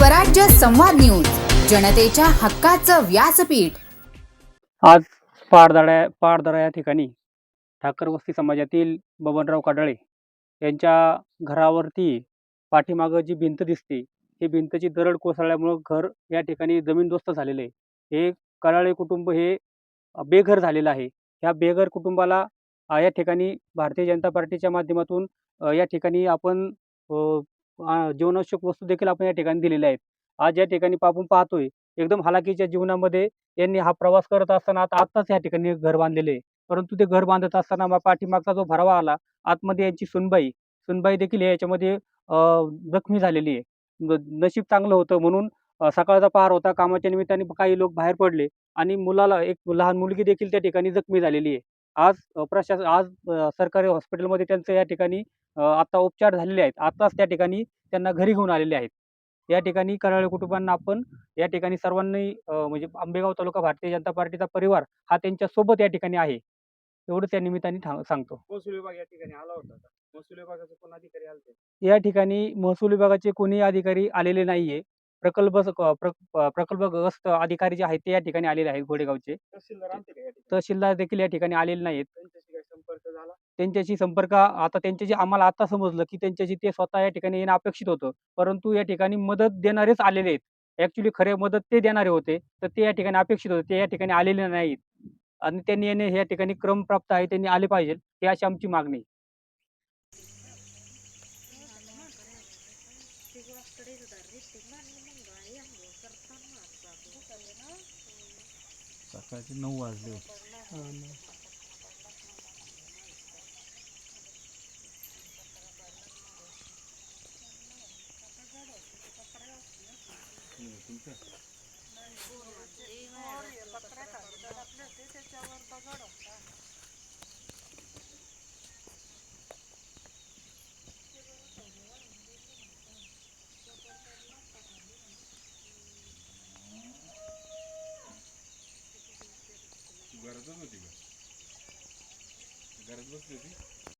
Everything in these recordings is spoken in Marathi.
स्वराज्य संवाद न्यूज जनतेच्या हक्काचं व्यासपीठ. आज पहाडदऱ्या पहाडदरा या ठिकाणी ठाकर वस्ती समाजातील बबनराव काडळे यांच्या घरावरती पाठीमागं जी भिंत दिसते ही भिंतची दरड कोसळल्यामुळं घर या ठिकाणी जमीनदोस्त झालेलं आहे. हे काडाळे कुटुंब हे बेघर झालेलं आहे. ह्या बेघर कुटुंबाला या ठिकाणी भारतीय जनता पार्टीच्या माध्यमातून या ठिकाणी आपण जीवनावश्यक वस्तू देखील आपण या ठिकाणी दिलेल्या आहेत. आज या ठिकाणी आपण पाहतोय एकदम हालाकीच्या जीवनामध्ये यांनी हा प्रवास करत असताना आता आत्ताच या ठिकाणी घर बांधलेले आहे. परंतु ते घर बांधत असताना पाठीमागचा जो भरावा आला आतमध्ये यांची सुनबाई सुनबाई देखील याच्यामध्ये जखमी झालेली आहे. न- नशीब चांगलं होतं म्हणून सकाळचा पहार होता. कामाच्या निमित्ताने काही लोक बाहेर पडले आणि मुलाला एक लहान मुलगी देखील त्या ठिकाणी जखमी झालेली आहे. आज प्रशासन आज सरकारी हॉस्पिटलमध्ये त्यांचं या ठिकाणी आता उपचार झालेले आहेत. आताच त्या ठिकाणी त्यांना घरी घेऊन आलेले आहेत. या ठिकाणी कराळे कुटुंबांना आपण या ठिकाणी सर्वांनी म्हणजे आंबेगाव तालुका भारतीय जनता पार्टीचा परिवार हा त्यांच्यासोबत या ठिकाणी आहे. एवढं त्या निमित्ताने सांगतो. महसूल विभाग या ठिकाणी आला होता का? महसूल विभागाचे कोण अधिकारी आले या ठिकाणी महसूल विभागाचे कोणी अधिकारी आलेले नाहीये. प्रकल्प प्रकल्पग्रस्त अधिकारी जे आहेत ते या ठिकाणी आलेले आहेत गोडेगावचे तहसीलदार आलते का या ठिकाणी? तहसीलदार देखील या ठिकाणी आलेले नाहीत त्यांच्याशी संपर्क आता त्यांच्याशी आम्हाला आता समजलं की त्यांच्याशी ते स्वतः या ठिकाणी येणं अपेक्षित होतं. परंतु या ठिकाणी मदत देणारेच आलेले आहेत. ऍक्च्युली खरे मदत ते देणारे होते तर ते या ठिकाणी अपेक्षित होते ते या ठिकाणी आलेले नाहीत. आणि त्यांनी येणे या ठिकाणी क्रम प्राप्त आहे त्यांनी आले पाहिजे ही अशी आमची मागणी. सकाळचे नऊ वाजले होते. गरजच होती का गरज बसली होती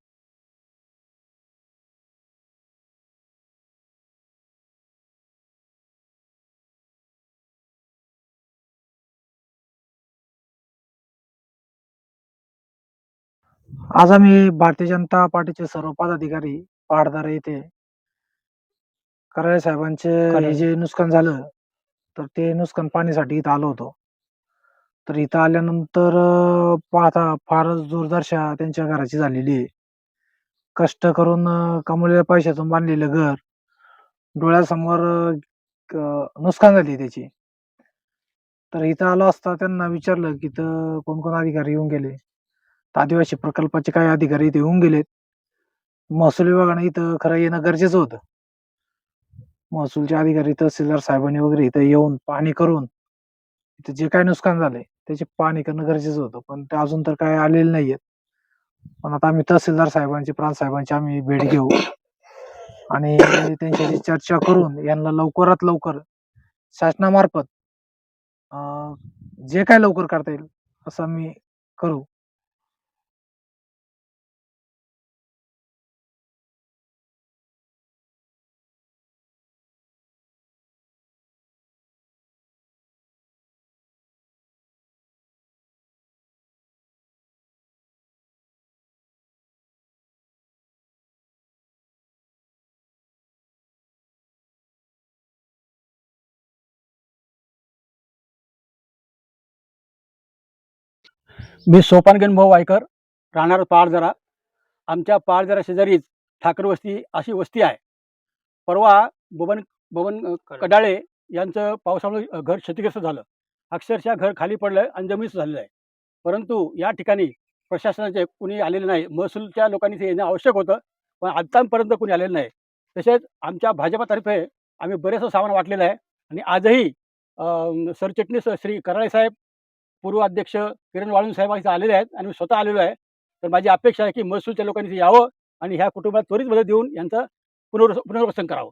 आज आम्ही भारतीय जनता पार्टीचे सर्व पदाधिकारी पहाडदारे येथे कराळे साहेबांचे. हे जे नुकसान झालं तर ते नुकसान पाहण्यासाठी इथं आलो होतो. तर इथं आल्यानंतर अं, पाहता फारच दुर्दशा त्यांच्या घराची झालेली आहे. कष्ट करून अं, कमवलेल्या पैशातून बांधलेलं घर डोळ्यासमोर अं, क- नुकसान झाली त्याची. तर इथं आलो असता त्यांना विचारलं की इथं कोण कोण अधिकारी येऊन गेले? तर आदिवासी प्रकल्पाचे काही अधिकारी इथे येऊन गेलेत. महसूल विभागाने इथं खरं येणं गरजेचं होतं. महसूलचे अधिकारी तहसीलदार साहेबांनी वगैरे इथं येऊन पाहणी करून इथं जे काय नुकसान झालंय त्याची पाहणी करणं गरजेचं होतं. पण ते अजून तर काय आलेले नाहीयेत पण आता आम्ही तहसीलदार साहेबांची प्रांत साहेबांची आम्ही भेट घेऊ. आणि त्यांच्याशी चर्चा करून यांना लवकरात लवकर शासनामार्फत जे काय लवकर करता येईल असं आम्ही करू. मी सोपानगण भाऊ वायकर राहणार पाळजरा. आमच्या पाळजरा शेजारीच ठाकर वस्ती अशी वस्ती आहे. परवा बबन बबन कडाळे यांचं पावसामुळे घर क्षतिग्रस्त झालं. अक्षरशः घर खाली पडलं आणि जमीन झालेलं आहे. परंतु या ठिकाणी प्रशासनाचे कुणी आलेले नाही. महसूलच्या लोकांनी ते येणं आवश्यक होतं पण आत्तापर्यंत कुणी आलेलं नाही. तसेच आमच्या भाजपातर्फे आम्ही बरेचसं सामान वाटलेलं आहे. आणि आजही सरचिटणीस श्री कराळे साहेब पूर्व अध्यक्ष किरण वाळून साहेब इथे आलेले आहेत आणि मी स्वतः आलेलो आहे. तर माझी अपेक्षा आहे की महसूलच्या लोकांनी इथे यावं आणि ह्या कुटुंबात त्वरित मदत देऊन यांचं पुनर्वस पुनर्वसन करावं.